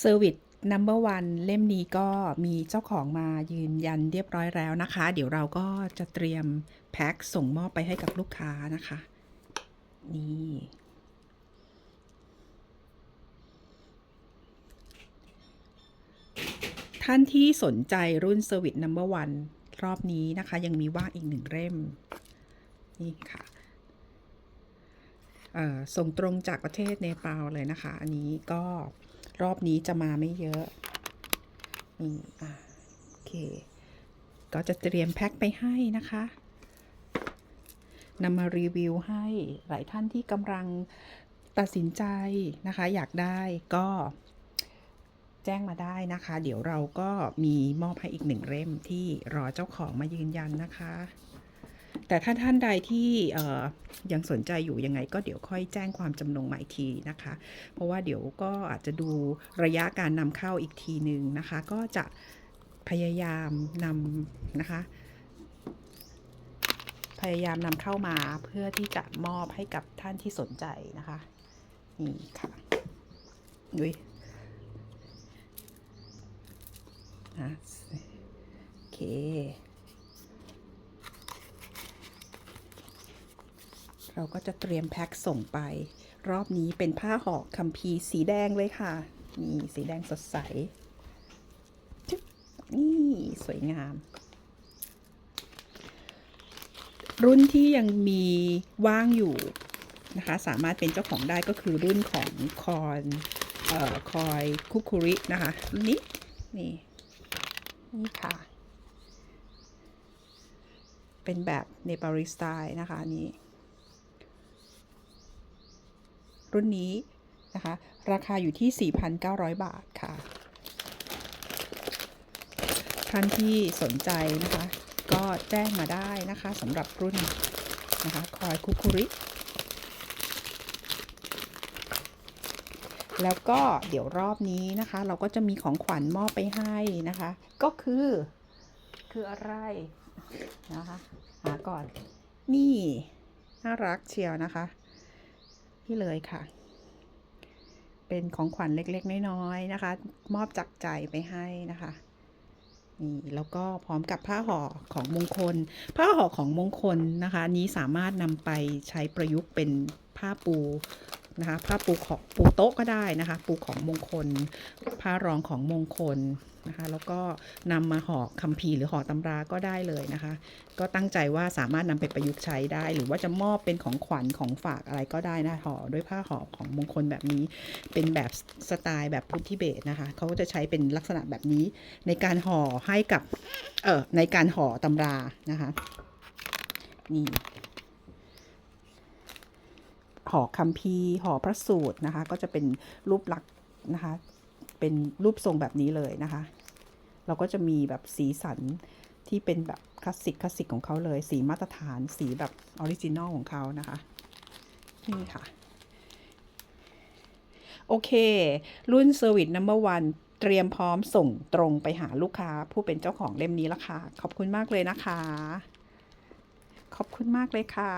Service Number One เล่มนี้ก็มีเจ้าของมายืนยันเรียบร้อยแล้วนะคะ เดี๋ยวเราก็จะเตรียมแพ็คส่งมอบไปให้กับลูกค้านะคะ นี่ท่านที่สนใจรุ่น Service Number One รอบนี้นะคะ ยังมีว่างอีกหนึ่งเล่ม นี่ค่ะส่งตรงจากประเทศเนปาลเลยนะคะ อันนี้ก็ รอบนี้จะมาไม่เยอะนี่อะโอเค ก็จะเตรียมแพ็คไปให้นะคะนำมารีวิวให้หลายท่านที่กำลังตัดสินใจนะคะ อยากได้ก็แจ้งมาได้นะคะ เดี๋ยวเราก็มีมอบให้อีกหนึ่งเล่มที่รอเจ้าของมายืนยันนะคะ แต่ถ้าท่านใดที่ยังสนใจอยู่ยังไงก็เดี๋ยวค่อยแจ้งความจำนงมาอีกทีนะคะ เพราะว่าเดี๋ยวก็อาจจะดูระยะการนำเข้าอีกทีหนึ่งนะคะ ก็จะพยายามนำนะคะ พยายามนำเข้ามาเพื่อที่จะมอบให้กับท่านที่สนใจนะคะนี่ค่ะดุยนะโอเค เราก็จะเตรียมแพ็คส่งไป รอบนี้เป็นผ้าห่อคัมภีร์สีแดงเลยค่ะ นี่สีแดงสดใส นี่สวยงาม รุ่นที่ยังมีว่างอยู่นะคะ สามารถเป็นเจ้าของได้ก็คือรุ่นของคอนเอ่อคอยคุคุรินะคะรุ่นนี้ นี่ นี่ค่ะ เป็นแบบเนปาลิสไตล์นะคะอันนี้ รุ่นนี้นะคะ ราคาอยู่ที่ 4,900 บาทค่ะ ท่านที่สนใจนะคะ ก็แจ้งมาได้นะคะสำหรับรุ่นนะคะคอยคุคุริ แล้วก็เดี๋ยวรอบนี้นะคะ เราก็จะมีของขวัญมอบไปให้นะคะ ก็คือ คืออะไรนะคะ หาก่อน นี่ น่ารักเชียวนะคะ นี่เลยค่ะ เป็นของขวัญเล็กๆ น้อยๆนะคะ มอบจากใจไปให้นะคะนี่แล้วก็พร้อมกับผ้าห่อของมงคล ผ้าห่อของมงคลนะคะอันนี้สามารถนำไปใช้ประยุกต์เป็นผ้าปู นะคะผ้าปูของปูโต๊ะก็ได้นะคะ ปูของมงคล ผ้ารองของมงคลนะคะแล้วก็นำมาห่อคัมภีร์หรือห่อตำราก็ได้เลยนะคะ ก็ตั้งใจว่าสามารถนำไปประยุกต์ใช้ได้ หรือว่าจะมอบเป็นของขวัญของฝากอะไรก็ได้นะห่อด้วยผ้าห่อของมงคลแบบนี้ เป็นแบบสไตล์แบบพุทธิเบตนะคะเขาก็จะใช้เป็นลักษณะแบบนี้ในการห่อให้กับเออในการห่อตำรานะคะนี่ ห่อคัมภีร์ห่อพระสูตรนะคะ ก็จะเป็นรูปลักษณ์นะคะ เป็นรูปทรงแบบนี้เลยนะคะ เราก็จะมีแบบสีสันที่เป็นแบบคลาสสิกคลาสสิกของเขาเลย สีมาตรฐานสีแบบออริจินอลของเขานะคะนี่ค่ะโอเค รุ่น Service Number One เตรียมพร้อมส่งตรงไปหาลูกค้า ผู้เป็นเจ้าของเล่มนี้ละค่ะ ขอบคุณมากเลยนะคะ ขอบคุณมากเลยค่ะ